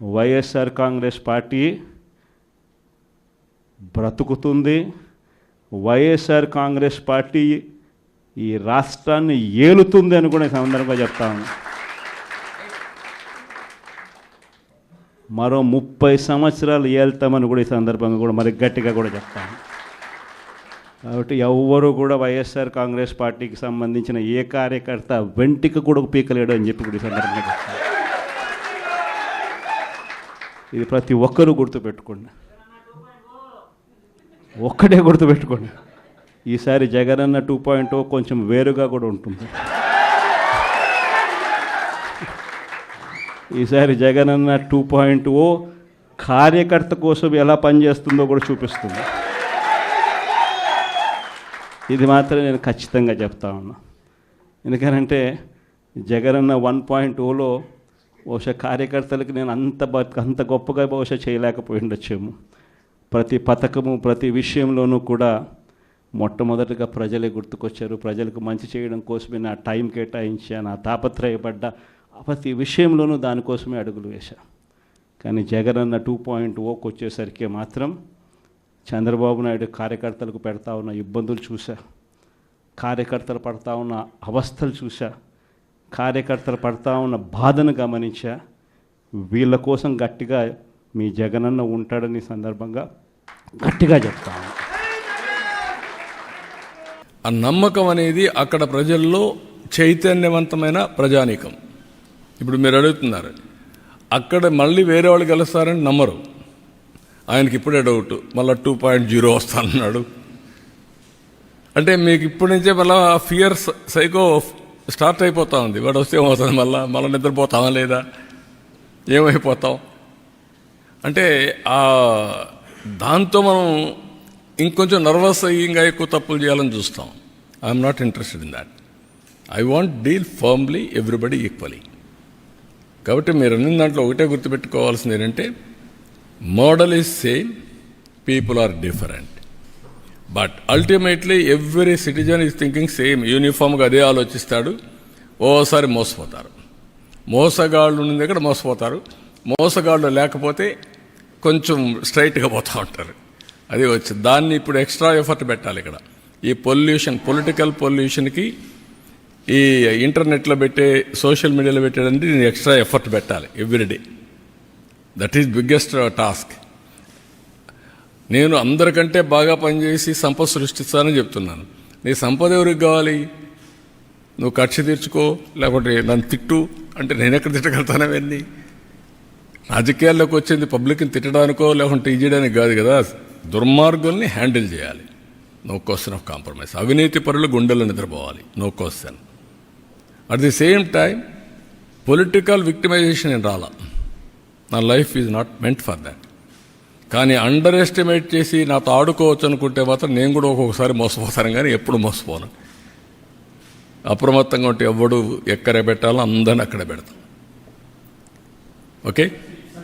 YSR Congress party బ్రతుకుతుంది. YSR Congress party ఈ రాష్ట్రాన్ని ఏలుతుంది అని కూడా ఈ సందర్భంగా చెప్తాను మరో ముప్పై సంవత్సరాలు ఏళ్తామని కూడా ఈ సందర్భంగా కూడా మరి గట్టిగా కూడా చెప్తాను కాబట్టి ఎవ్వరూ కూడా వైఎస్ఆర్ కాంగ్రెస్ పార్టీకి సంబంధించిన ఏ కార్యకర్త వెంటికి కూడా పీకలేడు అని చెప్పి కూడా ఈ సందర్భంగా చెప్తాను ఇది ప్రతి ఒక్కరూ గుర్తుపెట్టుకోండి. ఒక్కటే గుర్తుపెట్టుకోండి. ఈసారి జగనన్న టూ పాయింట్ కొంచెం వేరుగా కూడా ఉంటుంది. ఈసారి జగనన్న టూ పాయింట్ ఓ కార్యకర్త కోసం ఎలా పనిచేస్తుందో కూడా చూపిస్తుంది. ఇది మాత్రం నేను ఖచ్చితంగా చెప్తా ఉన్నా. ఎందుకనంటే జగనన్న వన్ పాయింట్ ఓలో బహుశా కార్యకర్తలకు నేను అంత బ- అంత గొప్పగా బహుశా చేయలేకపోయి ఉండొచ్చేమో ప్రతి పథకము ప్రతి విషయంలోనూ కూడా మొట్టమొదటిగా ప్రజలే గుర్తుకొచ్చారు. ప్రజలకు మంచి చేయడం కోసమే నా టైం కేటాయించా నా తాపత్రయపడ్డ. ప్రతి విషయంలోనూ దానికోసమే అడుగులు వేశా. కానీ జగన్ అన్న టూ పాయింట్ ఓకి వచ్చేసరికి మాత్రం చంద్రబాబు నాయుడు కార్యకర్తలకు పెడతా ఉన్న ఇబ్బందులు చూశా. కార్యకర్తలు పడతా ఉన్న అవస్థలు చూశా. కార్యకర్తలు పడతా ఉన్న బాధను గమనించా. వీళ్ళ కోసం గట్టిగా మీ జగనన్న ఉంటాడని సందర్భంగా గట్టిగా చెప్తాను ఆ నమ్మకం అనేది అక్కడ ప్రజల్లో చైతన్యవంతమైన ప్రజానీకం. ఇప్పుడు మీరు అడుగుతున్నారు అక్కడ మళ్ళీ వేరే వాళ్ళు గెలుస్తారని నమ్మరు. ఆయనకి ఇప్పుడే డౌట్ మళ్ళీ టూ పాయింట్ జీరో వస్తానన్నాడు. అంటే మీకు ఇప్పటి నుంచే మళ్ళీ ఫియర్ సైకో స్టార్ట్ అయిపోతా ఉంది. వాడు వస్తే ఏమవుతుంది? మళ్ళీ మళ్ళీ నిద్రపోతామా లేదా? ఏమైపోతాం అంటే ఆ దాంతో మనం ఇంకొంచెం నర్వస్ అయ్యి ఇంకా ఎక్కువ తప్పులు చేయాలని చూస్తాం. I'm not interested in that I want deal firmly everybody equally కాబట్టి మీరు అన్ని దాంట్లో ఒకటే గుర్తుపెట్టుకోవాల్సింది ఏంటంటే model is same people are different but ultimately every citizen is thinking same యూనిఫామ్గా అదే ఆలోచిస్తాడు. ఓసారి మోసపోతారు. మోసగాళ్ళు ఉన్న దగ్గర మోసపోతారు. మోసగాళ్ళు లేకపోతే కొంచెం స్ట్రైట్గా పోతూ ఉంటారు. అది వచ్చి దాన్ని ఇప్పుడు ఎక్స్ట్రా ఎఫర్ట్ పెట్టాలి ఇక్కడ. ఈ పొల్యూషన్ పొలిటికల్ పొల్యూషన్కి ఈ ఇంటర్నెట్లో పెట్టే సోషల్ మీడియాలో పెట్టేదంటే నేను ఎక్స్ట్రా ఎఫర్ట్ పెట్టాలి. Everyday that is biggest task నేను అందరికంటే బాగా పనిచేసి సంపద సృష్టిస్తానని చెప్తున్నాను. నీ సంపద ఎవరికి కావాలి? నువ్వు కక్ష తీర్చుకో లేకుంటే నన్ను తిట్టు. అంటే నేను ఎక్కడ తిట్టగలుగుతానవన్నీ రాజకీయాల్లోకి వచ్చింది పబ్లిక్ని తిట్టడానికో లేకుంటే ఇయ్యడానికి కాదు కదా. దుర్మార్గుల్ని హ్యాండిల్ చేయాలి. నో క్వశ్చన్ ఆఫ్ కాంప్రమైజ్ అవినీతి పరులు గుండెలు నిద్రపోవాలి. No question at the same time political victimization ఏం రాలా? నా life is not meant for that కానీ అండర్ ఎస్టిమేట్ చేసి నాతో ఆడుకోవచ్చు అనుకుంటే మాత్రం నేను కూడా ఒక్కొక్కసారి మోసపోతాను కానీ ఎప్పుడు మోసపోను. అప్రమత్తంగా ఉంటే ఎవడు ఎక్కడ పెట్టాలో అందరిని అక్కడ పెడతాం. ఓకే?